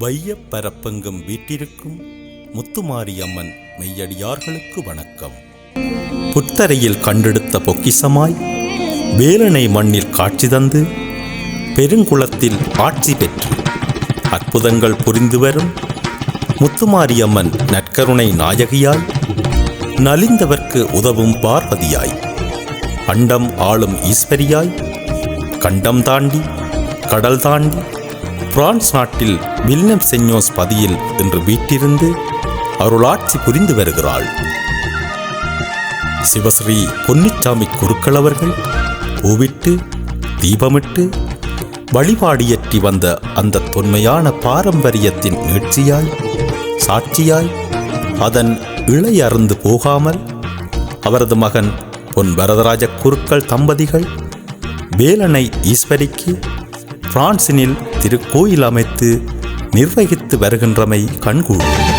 வையப் பரப்பெங்கும் வீட்டிருக்கும் முத்துமாரியம்மன் மெய்யடியார்களுக்கு வணக்கம். புத்தரையில் கண்டெடுத்த பொக்கிசமாய் வேலனை மண்ணில் காட்சி தந்து பெருங்குளத்தில் ஆட்சி பெற்று அற்புதங்கள் புரிந்து வரும் முத்துமாரியம்மன் நற்கருணை நாயகியாய் நலிந்தவர்க்கு உதவும் பார்வதியாய் அண்டம் ஆளும் ஈஸ்வரியாய் கண்டம் தாண்டி கடல் தாண்டி பிரான்ஸ் நாட்டில் வில்லம் செஞ்சோஸ் பதியில் என்று வீட்டிருந்து அருளாட்சி புரிந்து வருகிறாள். சிவஸ்ரீ பொன்னிச்சாமி குருக்கள் அவர்கள் பூவிட்டு தீபமிட்டு வழிபாடியற்றி வந்த அந்த தொன்மையான பாரம்பரியத்தின் நீட்சியாய் சாட்சியாய் அதன் இழையறந்து போகாமல் அவரது மகன் பொன் வரதராஜ குருக்கள் தம்பதிகள் வேலனை ஈஸ்வரிக்கு பிரான்சினில் திருக்கோயில் அமைத்து நிர்வகித்து வருகின்றமை கண்கூடும்.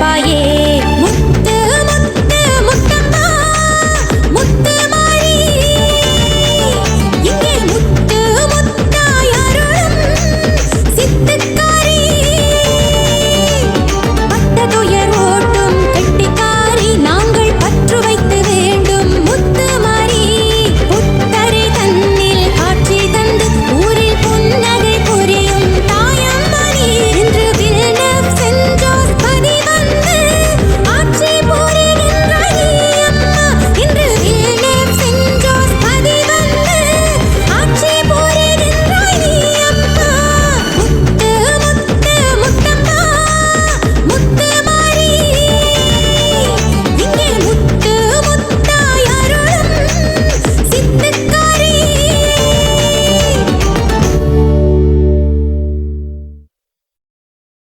பாயே